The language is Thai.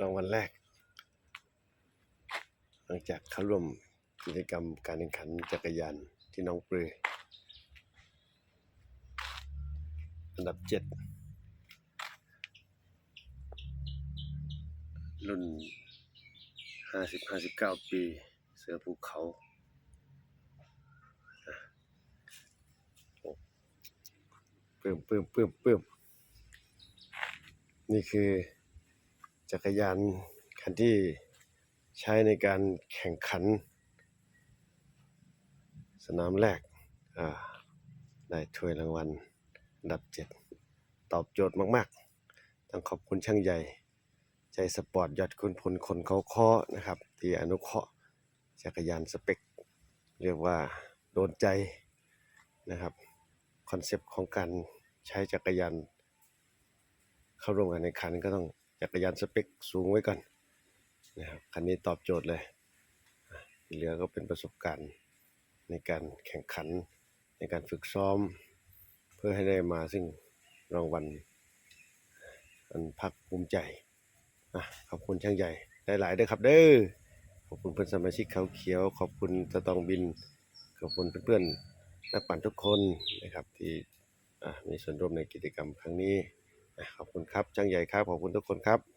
รางวัลแรก หลังจากเข้าร่วมกิจกรรมการแข่งขันจักรยานที่น้องปลืออันดับเจ็ดรุ่นห้าสิบห้าสิบเก้าปี เสือภูเขาอะโอ้ปลื้มปลื้มปลื้มปลื้มนี่คือ จักรยานคันที่ใช้ในการแข่งขัน สนามแรกได้ถ้วยรางวัลอันดับเจ็ดตอบโจทย์มากๆ ต้องขอบคุณช่างใหญ่ ใจสปอร์ตยอดคุณพลคนเขาเคาะนะครับ ที่อนุเคราะห์จักรยานสเปค เรียกว่าโดนใจนะครับ คอนเซปต์ของการใช้จักรยานเข้าร่วมกันในขันก็ต้อง จักรยานสเปคสูงไว้ก่อนนะครับคันนี้ตอบโจทย์เลยที่เหลือก็เป็นประสบการณ์ในการแข่งขันในการฝึกซ้อม เพื่อให้ได้มาซึ่งรางวัลอันภาคภูมิใจอะขอบคุณช่างใหญ่ได้หลายๆด้วยครับเด้อขอบคุณเพื่อนสมาชิกเขาเขียว ขอบคุณสตองบิน ขอบคุณเพื่อนๆนักปั่นทุกคนนะครับที่มีส่วนร่วมในกิจกรรมครั้งนี้ ขอบคุณครับช่างใหญ่ครับขอบคุณทุกคนครับ